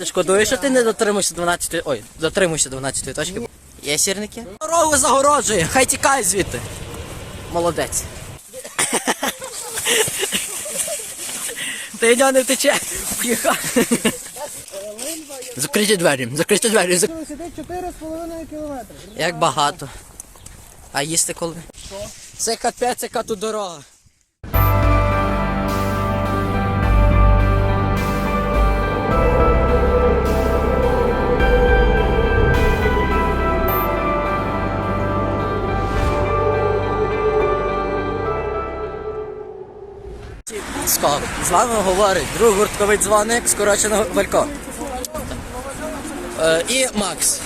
Ти шкодуєш, що ти не дотримуєшся 12 Ой, дотримуєшся 12 точки. Є сірники? Дорогу загороджує, хай тікає звідти. Молодець. Ти його не втече. Закриті двері, закриті двері. зак- Сидить 4,5 кілометри. Як багато. А їсти коли? Це капець, яка тут дорога. З вами говорить друг гуртковий дзвоник, скорочено Валько. Е, і Макс.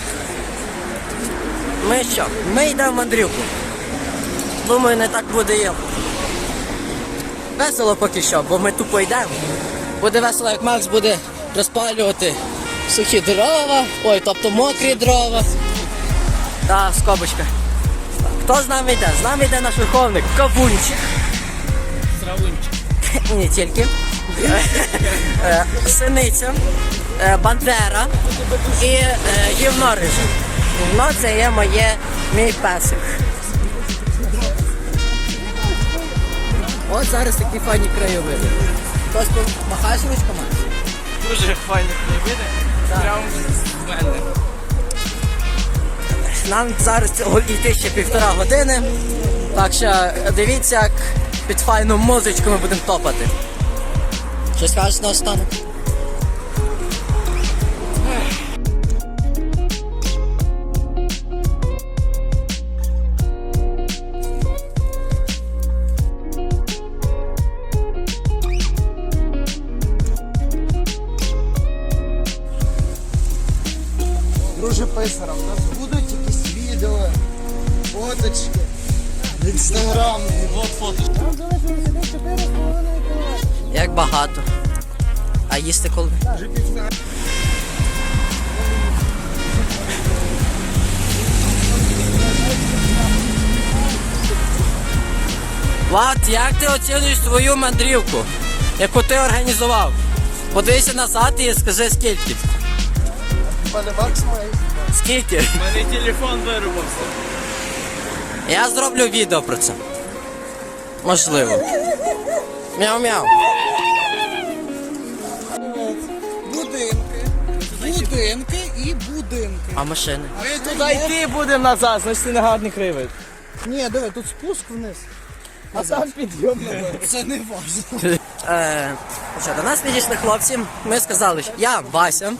Ми що? Ми йдемо в мандрівку. Думаю, не так буде і весело поки що, бо ми тупо йдемо. Буде весело, як Макс буде розпалювати сухі дрова, ой, тобто мокрі дрова. Та, скобочка. Хто з нами йде? З нами йде наш виховник Кавунчик. І не тільки. Е, Синиця, е, Бандера і е, гівно риже. Гівно це є моє мій песик. От зараз такі файні краєвиди. Хтось помахаєш ручками? Дуже файні краєвиди. Прямо з мене. Нам зараз цього йти ще півтора години. Так що е, дивіться, як під файну музичку ми будемо топати. Щось скажеш на останок? Друже писара, у нас будуть якісь відео, фоточки, інстаграм. От фото. Нам залишилося сидить 4,5 кілометри. Як багато. А їсти коли? Влад, як ти оцінюєш свою мандрівку, яку ти організував? Подивися назад і скажи скільки. Пане Макс має. Скільки? У мене телефон вирубався. Я зроблю відео про це. Можливо. Мяу-мяу. Будинки, будинки і будинки. А машини? Ми туди йти будемо назад, значить не гарний краєвид. Ні, диви, тут спуск вниз. А там підйом. Це не важливо. Е, що, до нас підійшли хлопці. Ми сказали, що я Вася.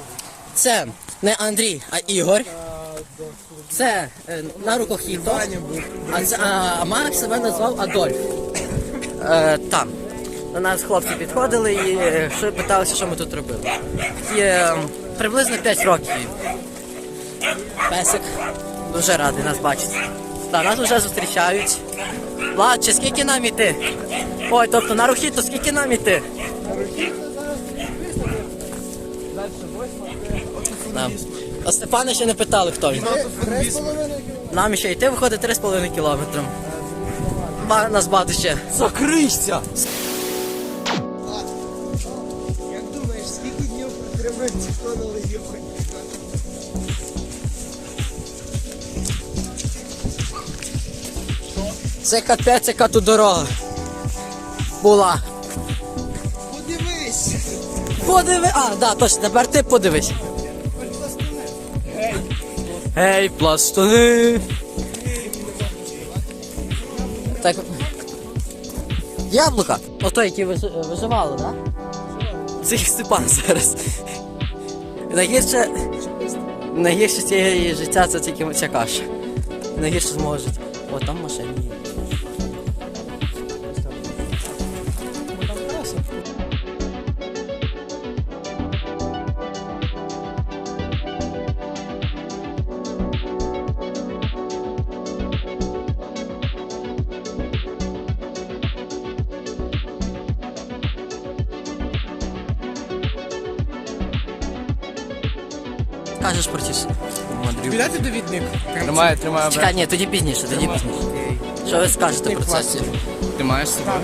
Це не Андрій, а Ігор. Це е, на рукохіто. А, це, а, а Марк себе назвав Адольф. Е, там. До нас хлопці підходили і е, що, питалися, що ми тут робили. Є приблизно 5 років. Песик дуже радий нас бачити. Та нас вже зустрічають. Влад, чи скільки нам іти? Ой, тобто на рухі, то скільки нам іти? Нам. А Степана ще не питали, хто він. Нам ще йти виходить 3,5 кілометри. Нас багато ще. Закрийся! Це капець, яка тут дорога. Була. Подивись! Подиви. А, да, точно, тепер ти подивись. Гей, пластуни. Так. Яблука. Ото, які виживали, так? Да? Це їх Степан зараз. Найгірше. Найгірше цієї життя це тільки ця каша. Найгірше з мого життя. О, там машини є. розкажеш про ці мандрівки. Підати довідник. Тримаю, тримаю. Чекай, ні, тоді пізніше, тоді пізніше. Що ви скажете про це? всі? Ти маєш з собою?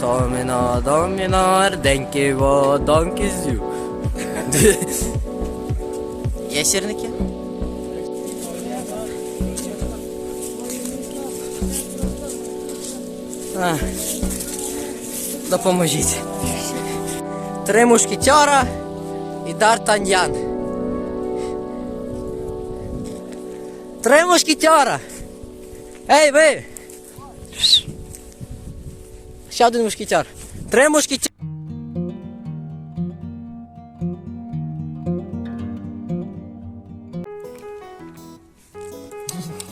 Domino, domino, ardenti, vodonki. А, допоможіть. Три мушкетера і Д'Артаньян. Три мушкетера! Ей, ви! Ще один мушкетер. Три мушкетера.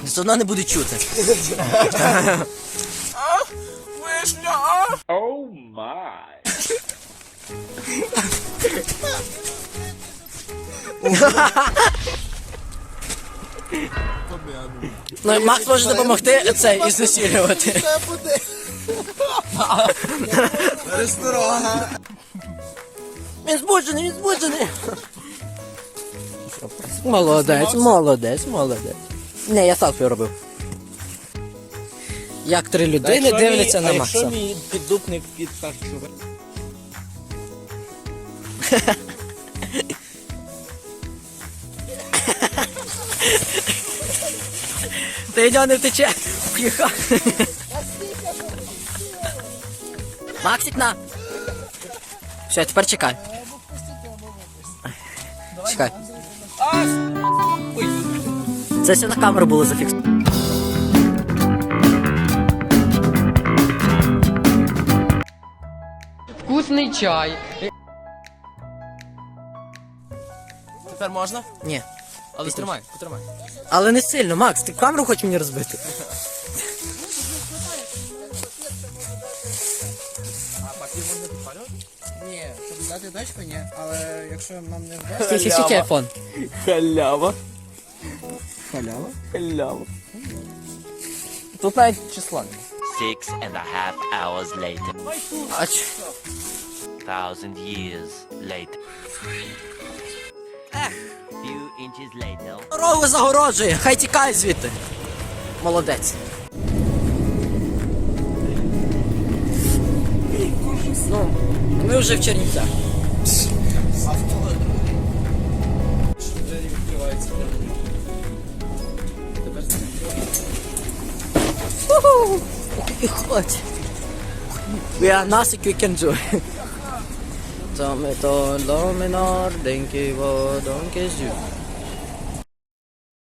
Все одно не буде чути. Вишня! Ну, Макс може допомогти це і засілювати. Це буде. Ресторан. Він збуджений, він збуджений. Молодець, молодець, молодець. Не, я селфі робив. Як три людини дивляться на Макса. Якщо мій піддупник підтарчує. Ти його не втече. Максик на. Все, тепер чекай. Чекай. Це все на камеру було зафіксовано. Вкусний чай. Тепер можна? Ні. Але тримай, потримай. Але не сильно, Макс, ти камеру хочеш мені розбити? Ні, щоб дати дочку, ні. Але якщо нам не вдасться. Телефон? Халява. Халява? Халява. Тут навіть числа немає. Six and a half hours later. А ч... Thousand years later. Few inches later. Дорогу загороджує, хай тікає звідти. Молодець. Ну, ми вже в Чернівцях. Oh. We are nasi quick and joy. Dinky,